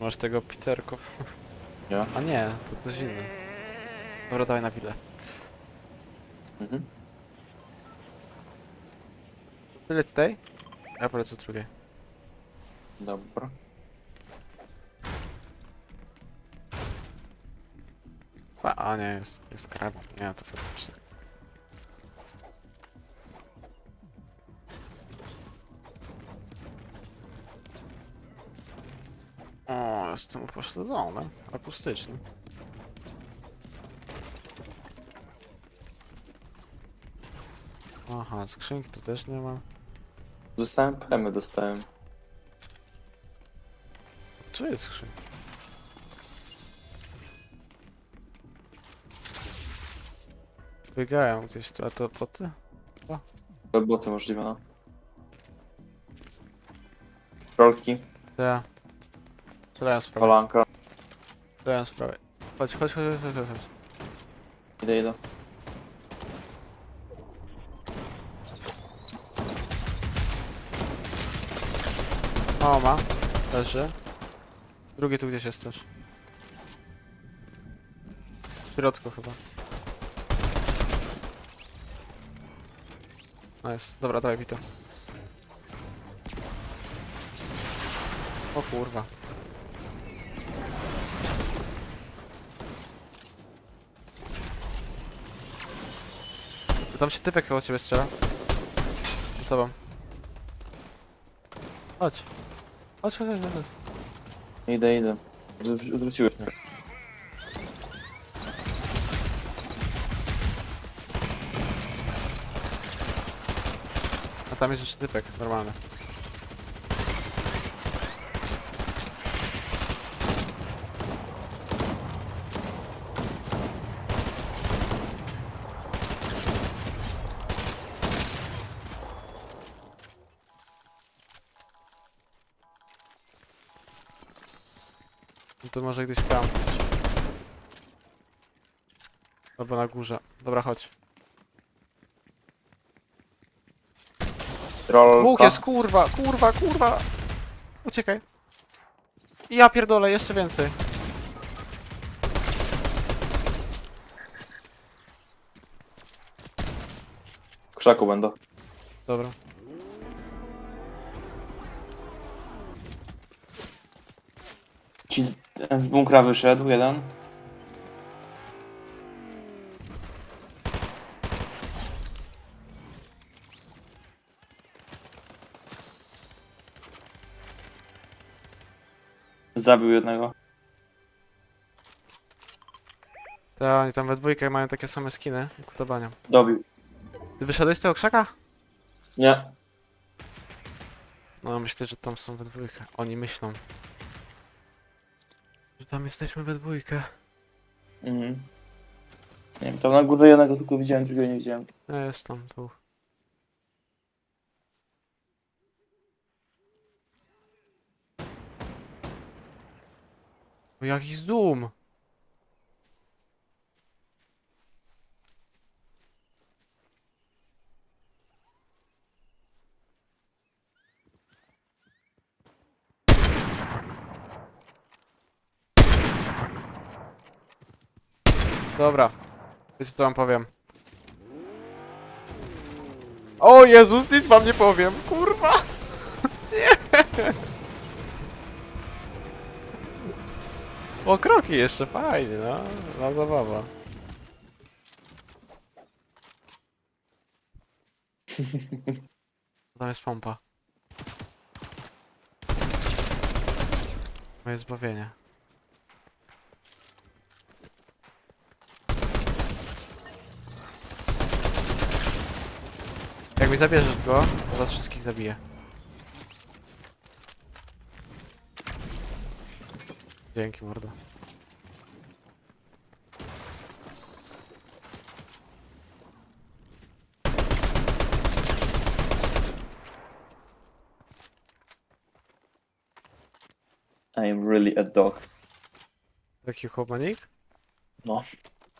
Masz tego Piterko. Ja. A nie, to coś inne. Dobra, dawaj na willę. Mhm. Tyle tutaj? Ja polecę z drugiej. Dobra. A, a nie, jest, jest krab. Nie, to faktycznie. Jestem upośledzony. Akustyczny. Aha, skrzynki tu też nie ma. Dostałem premię, dostałem. Tu jest skrzynka. Biegają gdzieś tu, a to poty? Roboty możliwe, no. Rolki, Ja. Prawej. kolanka. Strzelają z prawej. Chodź, chodź, chodź, chodź, chodź. chodź. Idę, idę. O, ma. Leży. Drugi tu gdzieś jest też. W środku chyba. Nice. Dobra, dawaj Vito. O kurwa. Tam się typek koło ciebie strzela. Z tobą. Chodź. Chodź, chodź, chodź, chodź. Idę, idę. Odwró- Odwróciłeś mnie. A tam jest jeszcze typek, normalny. To może gdzieś tam. Albo na górze. Dobra, chodź. Dwóch jest, kurwa, kurwa, kurwa! Uciekaj. Ja pierdolę, jeszcze więcej. W krzaku będę. Dobra. Ten z bunkra wyszedł, jeden. Zabił jednego. Ta, oni tam we dwójkę mają takie same skiny, jak podobania. Dobił. Ty wyszedłeś z tego krzaka? Nie. No, myślę, że tam są we dwójkę. Oni myślą. Tam jesteśmy we dwójkę. Mhm. Nie wiem, tam na górze jednego tylko widziałem, drugiego nie widziałem. Ja jest tam dwóch. O, jaki zoom! Dobra. Wiecie co wam powiem? O Jezus, nic wam nie powiem, kurwa! Nie! O, kroki jeszcze, fajnie, no. No zabawa. Tam jest pompa. Moje zbawienie. Jak mi zabierzesz go, to was wszystkich zabiję. Dzięki mordo. I am really a dog. Taki chłopanik? No.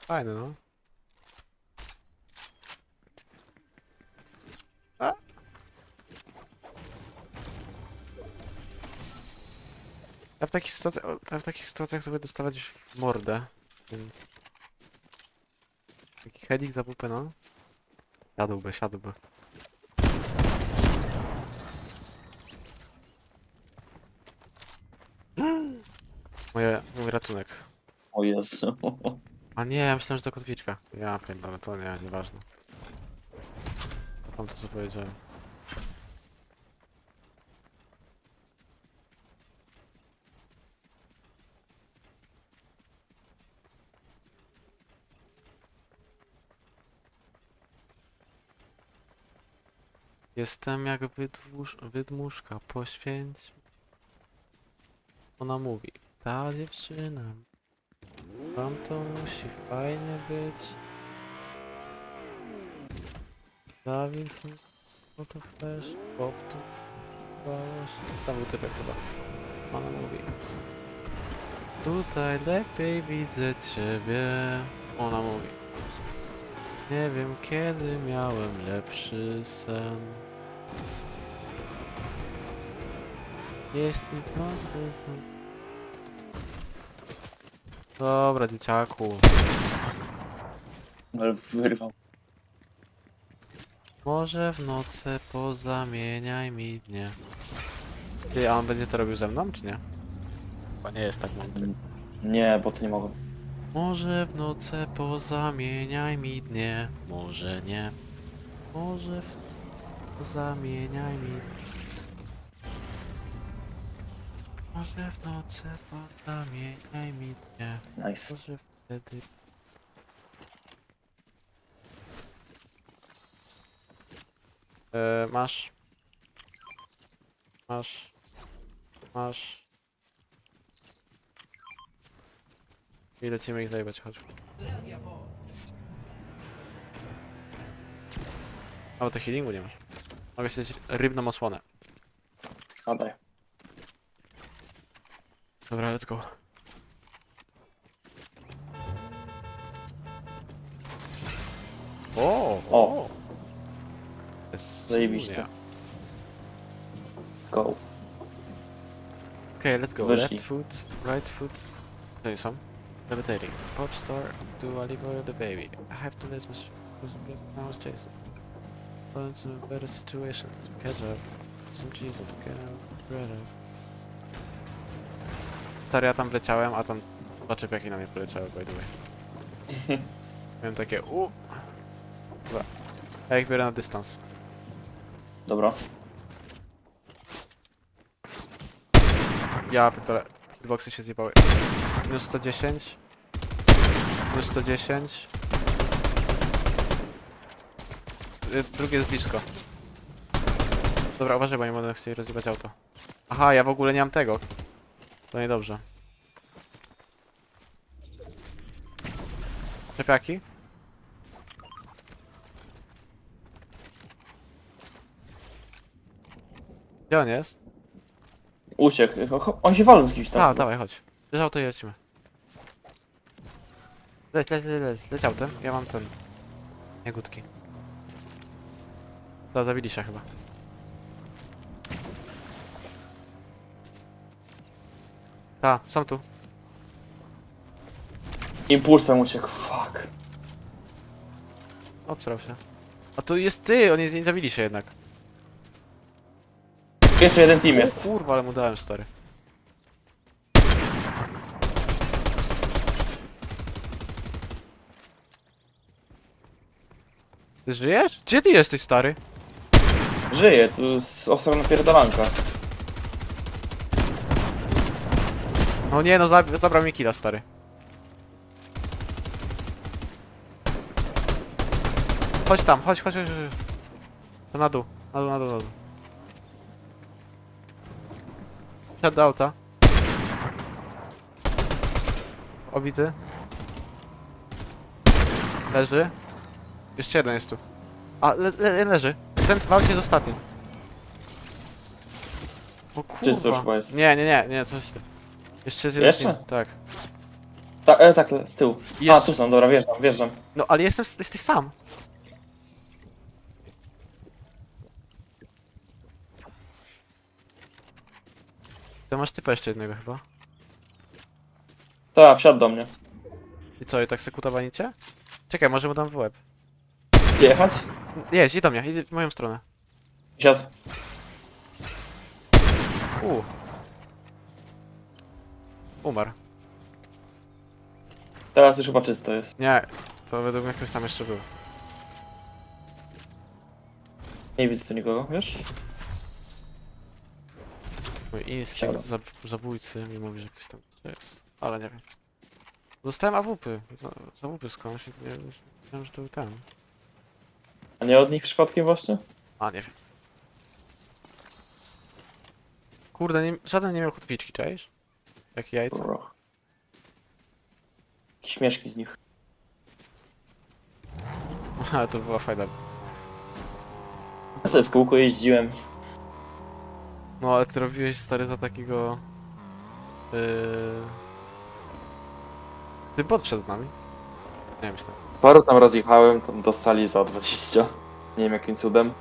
Fajny no. Ja w takich sytuacjach, ja w takich sytuacjach to będę dostawać w mordę, więc... Taki heading za pupę, no. Siadłby, siadłby. Moje, mój ratunek. O Jezu. A nie, ja myślałem, że to kotwiczka. Ja pierdolę, to nie, nieważne. Mam to co powiedziałem. Jestem jak wydmuszka, poświęć. Ona mówi, ta dziewczyna Wam to musi fajnie być. Zawis, no to flash, pop. Tam był typek chyba. Ona mówi. Tutaj lepiej widzę ciebie. Ona mówi. Nie wiem kiedy miałem lepszy sen. Jeśli nocy... Dobra, dzieciaku. Ale wyrwał. Może w nocy pozamieniaj mi dnie. Ty, a on będzie to robił ze mną, czy nie? Chyba nie jest tak mądry. Nie, bo to nie mogę. Może w nocy pozamieniaj mi dnie, może nie. Może w... pozamieniaj mi Może w nocy pozamieniaj mi dnie, Nice. może wtedy... E, masz. Masz. Masz. I lecimy ich zajebać, chodź. A bo to healingu nie masz. Mogę się rybną osłonę. Padaj. Dobra, let's go. O! O. Jest Zajebiście. Sunia. Go. Okay, let's go. Wyszli. Left foot, right foot. There is some. Levitating. Pop star, do Oliver the baby. I have to let my I was chasing. Fall into better situations. Catch up. Some cheese up. Get out. Bread up. Stary, ja tam wleciałem, a tam dwa czepiaki na mnie poleciały, by the way. Miałem takie u. Dobra. Ja ich biorę na dystans. Dobra. Ja pierdolę. Hitboxy się zjebały. Minus 110. Minus 110. Y, Drugie jest blisko. Dobra, uważaj, bo nie będę chcieli rozjebać auto. Aha, ja w ogóle nie mam tego. To niedobrze. Czepiaki? Gdzie on jest? Uciekł. Cho- On się walą z kimś tam. Tak, dawaj, chodź. Bierz auto i lecimy. Leć, leć, leć, leć, leć autem. Ja mam ten... Jagódki. To zabili się chyba. Ta, są tu. Impulsem uciekł. Fuck. Obsrał się. A tu jest ty, oni nie zabili się jednak. Jeszcze jeden team jest. O kurwa, ale mu dałem stary. Ty żyjesz? Gdzie ty jesteś stary? Żyje, tu jest ostra. No nie, no zab- zabrał mi killa, stary. Chodź tam, chodź, chodź, chodź. chodź. To na dół, na dół, na dół, na dół. Siadł do auta. Obity. Leży. Jeszcze jeden jest tu. A, le le leży. Ten walczy jest ostatni. O kurwa. Czysto już chyba jest. Nie, nie, nie, nie, coś. Jeszcze jest jeden Jeszcze? Tak. Ta, e, tak, z tyłu. A, tu są, dobra, wjeżdżam, wjeżdżam. No ale jestem, jesteś sam. Ty masz typa jeszcze jednego chyba. Ta, wsiadł do mnie. I co, i tak sekutowanicie? Czekaj, może mu dam w łeb. Jechać? Jedź, idź do mnie, idź w moją stronę. Wsiadł. U. Umarł. Teraz już chyba czysto jest. Nie, to według mnie ktoś tam jeszcze był. Nie widzę tu nikogo, wiesz? Mój instynkt Siadam. zab zabójcy mi mówi, że ktoś tam jest. Ale nie wiem. Dostałem AWP. za- Z AWP skądś. i Nie wiem, że to był ten. A nie od nich przypadkiem właśnie? A, nie wiem. Kurde, nie, żaden nie miał kotwiczki, cześć? Jak jajce. Dobra. Jakieś mieszki z nich. Ale to była fajna. Ja sobie w kółko jeździłem. No ale ty robiłeś stary za takiego... Yy... Ty bot wszedł z nami? Nie myślę. Paru tam rozjechałem, tam do sali za 20. Nie wiem jakim cudem.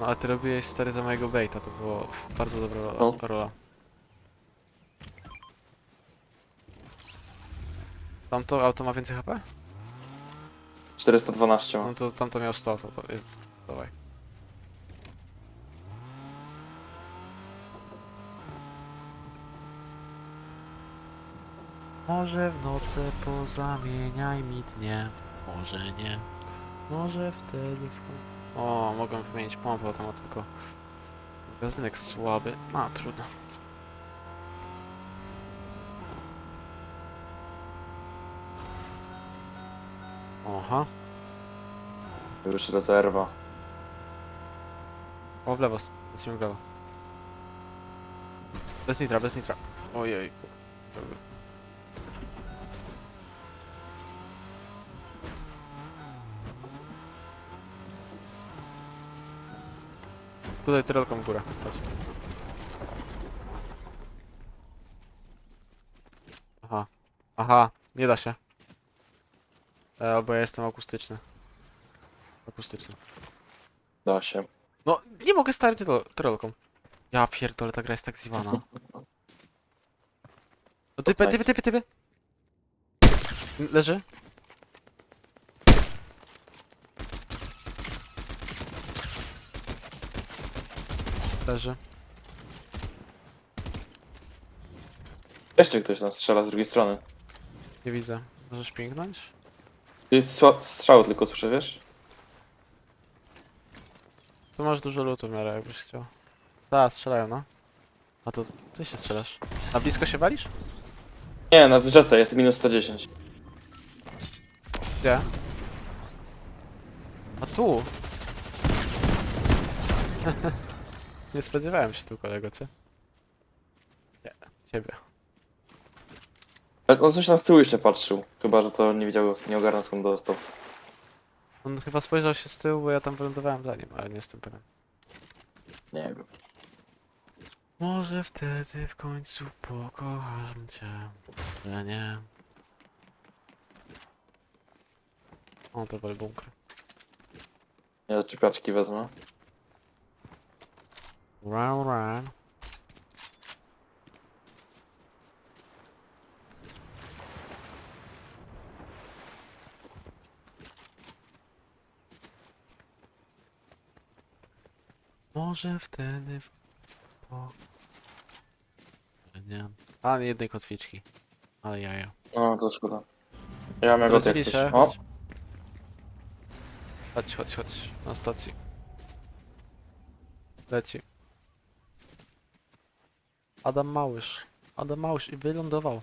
No ale ty robiłeś stary za mojego baita, to było bardzo dobra ro- No. rola. Tamto auto ma więcej HP? 412 ma. No to tamto miał 100, to, to jest... Dawaj. Może w nocy pozamieniaj mi dnie, może nie. Może wtedy w... O, mogę wymienić pompę, to ma tylko... Magazynek słaby. A, trudno. Oha. Już rezerwa. O, w lewo, lecimy w lewo. Bez nitra, bez nitra. Ojej. Dobra. Tutaj tyrolką w górę. Chodź. Aha. Aha, nie da się. E, albo ja jestem akustyczny. Akustyczny. Da się. No, nie mogę stary tyrolką. Ja pierdolę, ta gra jest tak zwana. No typy, typy, typy, typy. Leży. Leży. Jeszcze ktoś tam strzela z drugiej strony. Nie widzę. Możesz pięknąć? Jest sła- strzał tylko słyszę, wiesz? Tu masz dużo lutu w miarę, jakbyś chciał. Tak, strzelają, no. A to ty się strzelasz. Na blisko się walisz? Nie, na rzece jest minus 110. Gdzie? A tu! nie spodziewałem się tu kolego, cię. Nie, ciebie. Ale On coś tam z tyłu jeszcze patrzył. Chyba, że to nie widział, nie ogarnął skąd dostał. On chyba spojrzał się z tyłu, bo ja tam wylądowałem za nim, ale nie jestem pewien. Nie wiem. Może wtedy w końcu pokocham cię, że nie. O, to był bunkry. Ja czepiaczki wezmę. Run, run. Może wtedy w- po... Nie. A, jednej kotwiczki. Ale jaja. No, to szkoda. Ja mam jak Drodzy coś. O, chodź. Chodź, chodź, chodź. Na stacji. Leci. Adam Małysz. Adam Małysz i wylądował.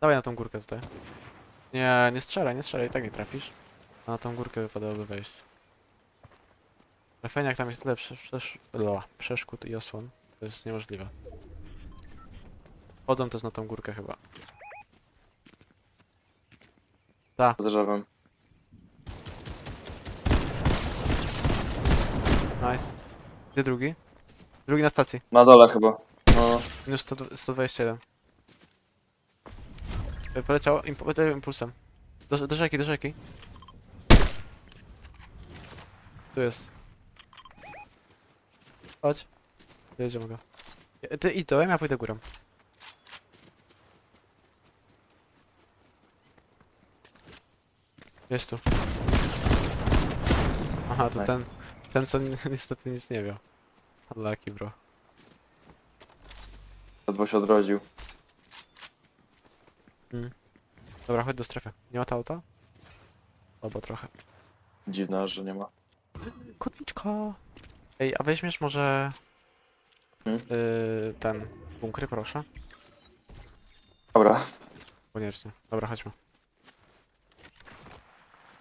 Dawaj na tą górkę tutaj. Nie, nie strzelaj, nie strzelaj, i tak nie trafisz. A na tą górkę wypadałoby wejść. Trafienia jak tam jest tyle przesz przesz przeszkód i osłon. To jest niemożliwe. Chodzą też na tą górkę chyba. z drzewem. Nice. Gdzie drugi? Drugi na stacji. Na dole chyba. No, Minus 100, 121. E, Poleciał, imp poleciał impulsem. Do, do rzeki, do rzeki. Tu jest. Chodź. Dojedziemy go. Ja- Ty idź dołem, ja pójdę górą. Jest tu. Aha, to Nice. ten, ten co ni niestety nic nie wie. Unlucky bro. Ledwo się odrodził. Dobra, chodź do strefy. Nie ma to auta? Albo trochę. Dziwne, że nie ma. Kotwiczka! Ej, a weźmiesz może... Hmm? Yy, ten... Bunkry, proszę? Dobra. Koniecznie. Dobra, chodźmy.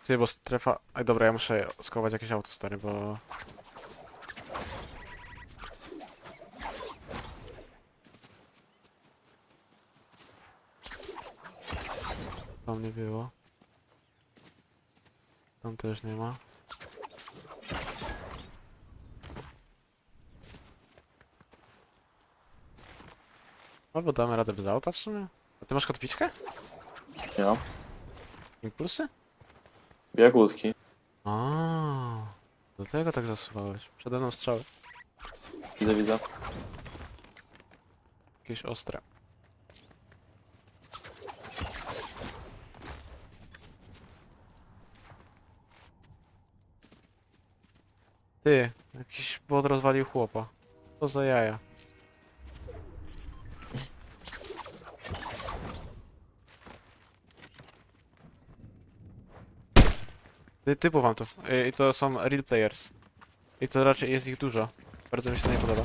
Ty, bo strefa... Ej, dobra, ja muszę skować jakieś auto, stary, bo... Tam nie było. Tam też nie ma. Albo damy radę bez auta w sumie? A ty masz kotwiczkę? Ja. Impulsy? Biegutki. A, do tego tak zasuwałeś. Przede mną strzały. Widzę, widzę. Jakieś ostre. Ty, jakiś bot rozwalił chłopa. Co za jaja. Typu wam tu. Y, I to są real players. I to raczej jest ich dużo. Bardzo mi się to nie podoba.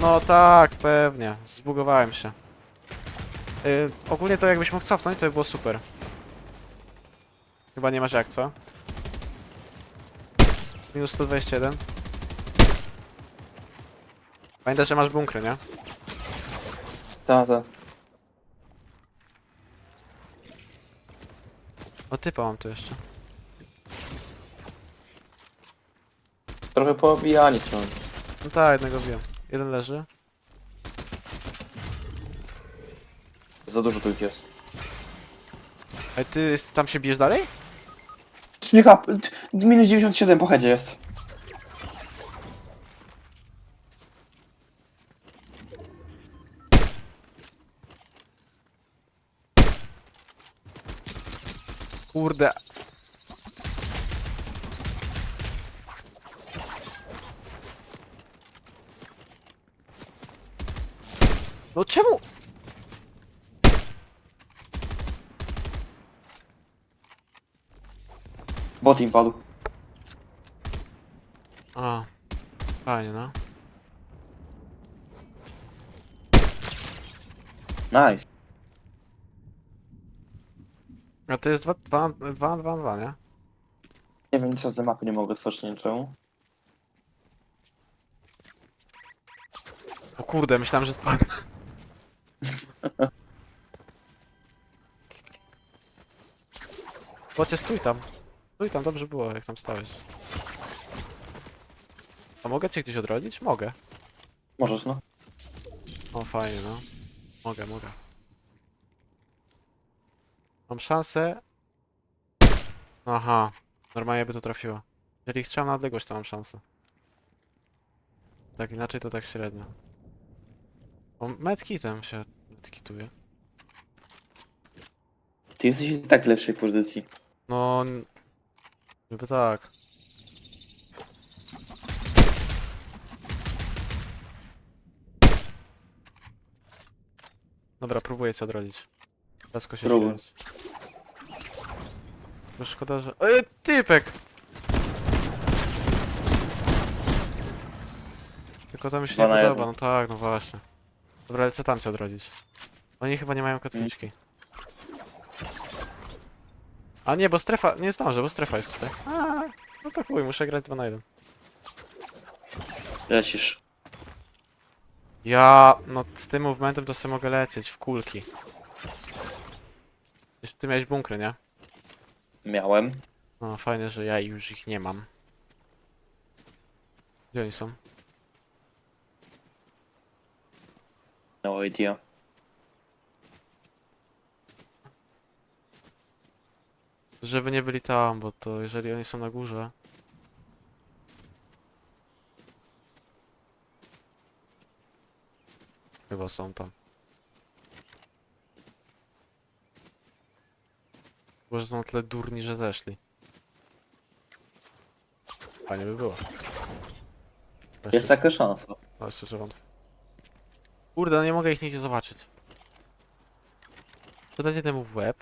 No tak, pewnie. Zbugowałem się. Yy, ogólnie to jakbyś mógł cofnąć, to by było super. Chyba nie masz jak, co? Minus 121. Pamiętaj, że masz bunkry, nie? Ta, ta. O typa mam tu jeszcze. Trochę poobijani są. No tak, jednego wiem. Jeden leży. Za dużo tu ich jest. Ej, ty tam się bijesz dalej? Minus 97 po headzie jest. Kurde. No czemu? Bot im padł. A, fajnie, no. Nice. A to jest 2 2 2 2 2, nie? Nie wiem, co za mapy nie mogę otworzyć, nie wiem czemu. O kurde, myślałem, że spadł. Bocie, stój tam. Stój tam, dobrze było, jak tam stałeś. A mogę cię gdzieś odrodzić? Mogę. Możesz, no. O, fajnie, no. Mogę, mogę. Mam szansę... Aha. Normalnie by to trafiło. Jeżeli chciałem na odległość, to mam szansę. Tak, inaczej to tak średnio. O, medkitem się medkituje. Ty jesteś i tak w lepszej pozycji. No... n- Niby tak. Dobra, próbuję cię odrodzić. Ciasko się Próbuj. No szkoda, że... E, typek! Tylko to mi się Dwa nie na podoba, jeden. no tak, no właśnie. Dobra, lecę tam cię odrodzić. Oni chyba nie mają kotwiczki. A nie, bo strefa... Nie zdążę, bo strefa jest tutaj. A, no to chuj, muszę grać 2 na 1. Lecisz. Ja, no z tym movementem to sobie mogę lecieć w kulki. Ty miałeś bunkry, nie? Miałem. No fajnie, że ja już ich nie mam. Gdzie oni są? No idea. Żeby nie byli tam, bo to jeżeli oni są na górze... Chyba są tam. Może są na tyle durni, że zeszli. Fajnie by było. Jest taka szansa. Ale szczerze wątpię. Kurde, no nie mogę ich nigdzie zobaczyć. Zadać jednemu w łeb.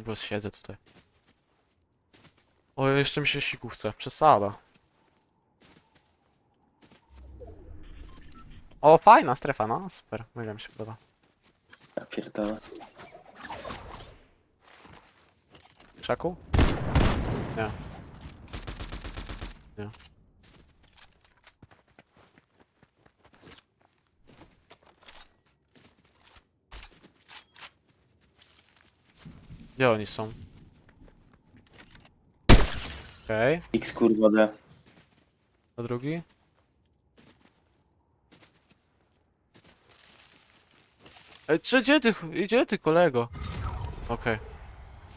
No bo siedzę tutaj. O, jeszcze mi się siku chce. Przesada. O, fajna strefa, no super. Mega mi się podoba. Ja pierdolę. Krzaku? Nie. Nie. Gdzie oni są? Okej, X kurwa D. a drugi? Ej, czy, gdzie ty, ch- gdzie ty kolego? Okej,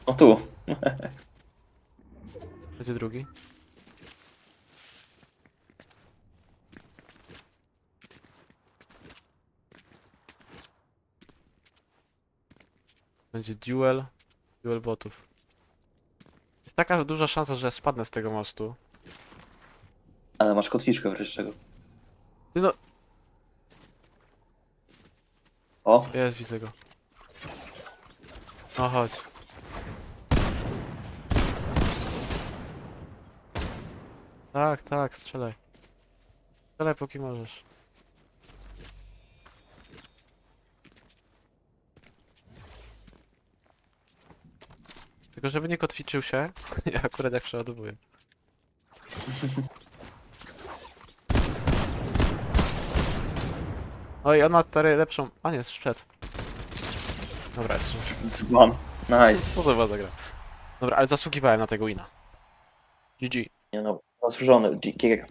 O tu. a gdzie drugi? Będzie duel, duel botów. Jest taka duża szansa, że spadnę z tego mostu. Ale masz kotwiczkę wreszcie. Ty no, O, jest, widzę go. No chodź. Tak, tak, strzelaj. Strzelaj póki możesz. Tylko żeby nie kotwiczył się, ja akurat jak przeładowuję. Oj, on ma stary lepszą... A nie, strzedł. Dobra, jest. dzban. Nice. Co to była za gra? Dobra, ale zasługiwałem na tego wina. GG. Nie no, zasłużony. Giga.